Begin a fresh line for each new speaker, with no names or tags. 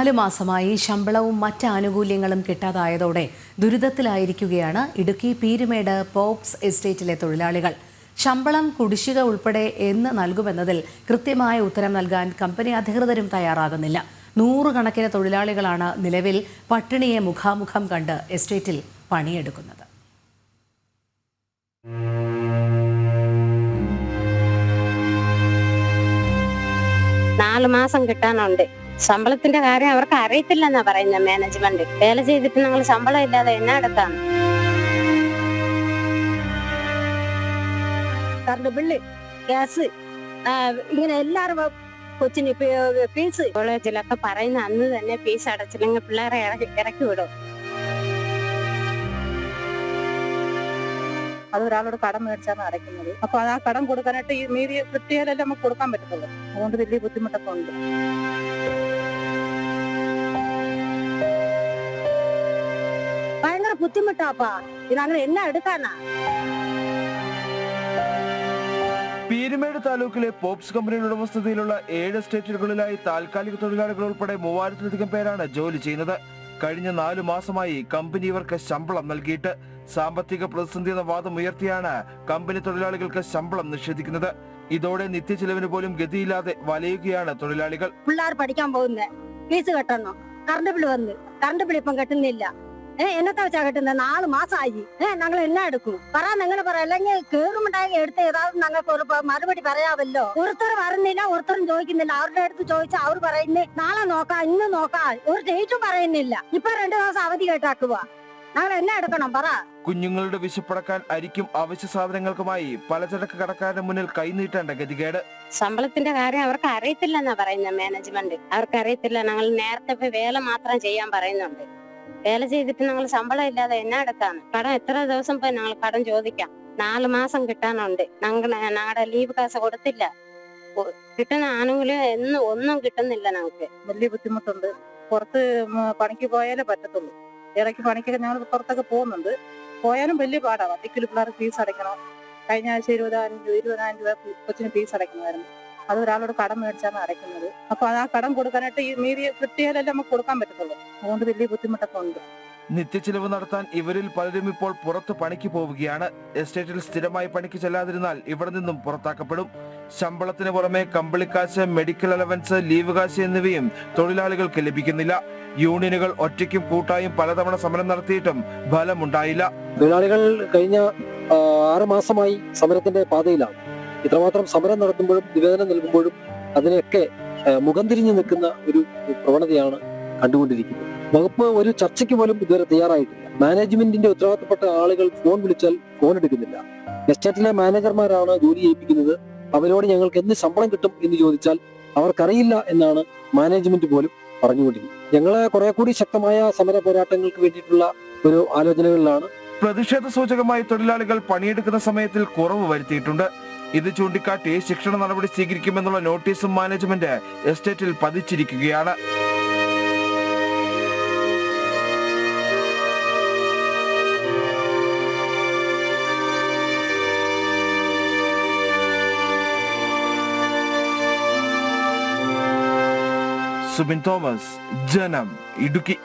നാല് മാസമായി ശമ്പളവും മറ്റ് ആനുകൂല്യങ്ങളും കിട്ടാതായതോടെ ദുരിതത്തിലായിരിക്കുകയാണ് ഇടുക്കി പീരുമേട് പോപ്സ് എസ്റ്റേറ്റിലെ തൊഴിലാളികൾ. ശമ്പളം കുടിശ്ശിക ഉൾപ്പെടെ എന്ന് നൽകുമെന്നതിൽ കൃത്യമായ ഉത്തരം നൽകാൻ കമ്പനി അധികൃതരും തയ്യാറാകുന്നില്ല. നൂറുകണക്കിന് തൊഴിലാളികളാണ് നിലവിൽ പട്ടിണിയെ മുഖാമുഖം കണ്ട് എസ്റ്റേറ്റിൽ പണിയെടുക്കുന്നത്.
നാല് മാസം കിട്ടാനുണ്ട്. ശമ്പളത്തിന്റെ കാര്യം അവർക്ക് അറിയത്തില്ലെന്നാ പറയുന്നത് മാനേജ്മെന്റ് വേല ചെയ്തിട്ട് ഞങ്ങൾ ശമ്പളം ഇല്ലാതെ എന്നാ എടുക്കാം
കറണ്ട് ബില്ല് ഗ്യാസ് ഇങ്ങനെ എല്ലാരും കൊച്ചിന് ഫീസ്
കോളേജിലൊക്കെ പറയുന്ന അന്ന് തന്നെ ഫീസ് അടച്ചില്ലെങ്കിൽ പിള്ളേരെ ഇറക്കി ഇറക്കി വിടും.
അത് ഒരാളോട് കടം മേടിച്ചാണ് അടയ്ക്കുന്നത്. അപ്പൊ ആ കടം കൊടുക്കാനായിട്ട് ഈ മീതി കിട്ടിയാലല്ലേ നമുക്ക് കൊടുക്കാൻ പറ്റത്തുള്ളൂ. അതുകൊണ്ട് വലിയ ബുദ്ധിമുട്ടൊക്കെ ഉണ്ട്.
ഭയങ്കര ബുദ്ധിമുട്ടാപ്പാ ഇതങ്ങനെ എന്നാ എടുക്കാനാ?
പീരുമേട് താലൂക്കിലെ പോപ്സ് കമ്പനിയുടെ ഉടമസ്ഥതയിലുള്ള ഏഴ് എസ്റ്റേറ്റുകളിലായി താൽക്കാലിക തൊഴിലാളികൾ ഉൾപ്പെടെ മൂവായിരത്തിലധികം പേരാണ് ജോലി ചെയ്യുന്നത്. കഴിഞ്ഞ നാലു മാസമായി കമ്പനി ഇവർക്ക് ശമ്പളം നൽകിയിട്ട് സാമ്പത്തിക പ്രതിസന്ധി എന്ന വാദം ഉയർത്തിയാണ് കമ്പനി തൊഴിലാളികൾക്ക് ശമ്പളം നിഷേധിക്കുന്നത്. ഇതോടെ നിത്യചെലവിന് പോലും ഗതിയില്ലാതെ വലയുകയാണ് തൊഴിലാളികൾ.
പിള്ളേർ പഠിക്കാൻ പോകുന്നത് ഫീസ് കെട്ടണം? കറണ്ട് ബില്ല് വന്ന്. കറണ്ട് ബില്ല് ഇപ്പം കെട്ടുന്നില്ല. ഏഹ് എന്നത്തെ വെച്ചാ കെട്ടുന്നത് നാല് മാസമായി ഏഹ് ഞങ്ങൾ എന്നാ എടുക്കും? പറയാൻ നിങ്ങൾ പറയാം അല്ലെങ്കിൽ കേറുമുണ്ടായി എടുത്ത് ഏതാവും ഞങ്ങൾക്ക് ഒരു മറുപടി പറയാമല്ലോ. ഒരുത്തർ വരുന്നില്ല ഒരുത്തരും ചോദിക്കുന്നില്ല. അവരുടെ അടുത്ത് ചോദിച്ചാൽ അവർ പറയുന്നേ നാളെ നോക്കാം ഇന്ന് നോക്കാം. ഒരു ഡേറ്റും പറയുന്നില്ല. ഇപ്പൊ രണ്ടു ദിവസം അവധി കേട്ടാക്കുക ഞങ്ങൾ എന്നെ എടുക്കണം പറ.
കുഞ്ഞുങ്ങളുടെ വിശപ്പടക്കാൻ അരിക്കും അവശ്യ സാധനങ്ങൾക്കുമായി പലചരക്ക് കടക്കാരുടെ മുന്നിൽ കൈനീട്ടേണ്ട ഗതികേട്.
ശമ്പളത്തിന്റെ കാര്യം അവർക്ക് അറിയത്തില്ലെന്നാ പറയുന്ന മാനേജ്മെന്റ് അവർക്ക് അറിയത്തില്ല ഞങ്ങൾ നേരത്തെ പോയി വേല മാത്രം ചെയ്യാൻ പറയുന്നുണ്ട്. വേല ചെയ്തിട്ട് ഞങ്ങൾ ശമ്പളം ഇല്ലാതെ എന്നാ എടുക്കാന്ന്? കടം എത്ര ദിവസം പോയി ഞങ്ങൾ കടം ചോദിക്കാം? നാല് മാസം കിട്ടാനുണ്ട്. ഞങ്ങൾ ഞങ്ങളുടെ ലീവ് കാശ് കൊടുത്തില്ല. കിട്ടുന്ന ആനുകൂല്യം എന്നും ഒന്നും കിട്ടുന്നില്ല ഞങ്ങൾക്ക്.
വലിയ ബുദ്ധിമുട്ടുണ്ട്. പുറത്ത് പണിക്ക് പോയാലേ പറ്റത്തുള്ളൂ. ഇടയ്ക്ക് പണിക്കൊക്കെ ഞങ്ങൾ പുറത്തൊക്കെ പോകുന്നുണ്ട്. പോയാലും വലിയ പാടാണ്. വട്ടിക്കിൽ പിള്ളേർക്ക് ഫീസ് അടയ്ക്കണം. കഴിഞ്ഞ ആഴ്ച ഇരുപതിനായിരം രൂപ ഇരുപതിനായിരം രൂപ കൊച്ചിന് ഫീസ് അടയ്ക്കണമായിരുന്നു അത് ഒരാളോട് കടം മേടിച്ചാണ് അടയ്ക്കുന്നത്. അപ്പൊ ആ കടം കൊടുക്കാനായിട്ട് ഈ മീതി കിട്ടിയാലല്ലേ നമുക്ക് കൊടുക്കാൻ പറ്റത്തുള്ളൂ. അതുകൊണ്ട് വലിയ ബുദ്ധിമുട്ടൊക്കെ ഉണ്ട്.
നിത്യചെലവ് നടത്താൻ ഇവരിൽ പലരും ഇപ്പോൾ പുറത്ത് പണിക്ക് പോവുകയാണ്. എസ്റ്റേറ്റിൽ സ്ഥിരമായി പണിക്ക് ചെല്ലാതിരുന്നാൽ ഇവിടെ നിന്നും പുറത്താക്കപ്പെടും. ശമ്പളത്തിന് പുറമെ കമ്പിളിക്കാശ് മെഡിക്കൽ അലവൻസ് ലീവ് കാശ് എന്നിവയും തൊഴിലാളികൾക്ക് ലഭിക്കുന്നില്ല. യൂണിയനുകൾ ഒറ്റയ്ക്കും കൂട്ടായും പലതവണ സമരം നടത്തിയിട്ടും ഫലമുണ്ടായില്ല.
തൊഴിലാളികൾ കഴിഞ്ഞ ആറ് മാസമായി സമരത്തിന്റെ പാതയിലാണ്. ഇത്രമാത്രം സമരം നടത്തുമ്പോഴും നിവേദനം നൽകുമ്പോഴും അതിനെയൊക്കെ മുഖം തിരിഞ്ഞു നിൽക്കുന്ന ഒരു പ്രവണതയാണ് കണ്ടുകൊണ്ടിരിക്കുന്നത്. വകുപ്പ് ഒരു ചർച്ചയ്ക്ക് പോലും ഇതുവരെ തയ്യാറായിട്ടില്ല. മാനേജ്മെന്റിന്റെ ഉത്തരവാദിത്തപ്പെട്ട ആളുകൾ ഫോൺ വിളിച്ചാൽ ഫോൺ എടുക്കുന്നില്ല. എസ്റ്റേറ്റിലെ മാനേജർമാരാണ് ജോലി ചെയ്യിപ്പിക്കുന്നത്. അവരോട് ഞങ്ങൾക്ക് എന്ത് ശമ്പളം കിട്ടും എന്ന് ചോദിച്ചാൽ അവർക്കറിയില്ല എന്നാണ് മാനേജ്മെന്റ് പോലും പറഞ്ഞുകൊണ്ടിരിക്കുന്നത്. ഞങ്ങൾ കുറെ കൂടി ശക്തമായ സമര പോരാട്ടങ്ങൾക്ക് വേണ്ടിയിട്ടുള്ള ഒരു ആലോചനകളിലാണ്.
പ്രതിഷേധ സൂചകമായി തൊഴിലാളികൾ പണിയെടുക്കുന്ന സമയത്തിൽ കുറവ് വരുത്തിയിട്ടുണ്ട്. ഇത് ചൂണ്ടിക്കാട്ടി ശിക്ഷണ നടപടി സ്വീകരിക്കുമെന്നുള്ള നോട്ടീസും മാനേജ്മെന്റ് എസ്റ്റേറ്റിൽ പതിച്ചിരിക്കുകയാണ്. സുബിൻ തോമസ്. ജനം ഇടുക്കി.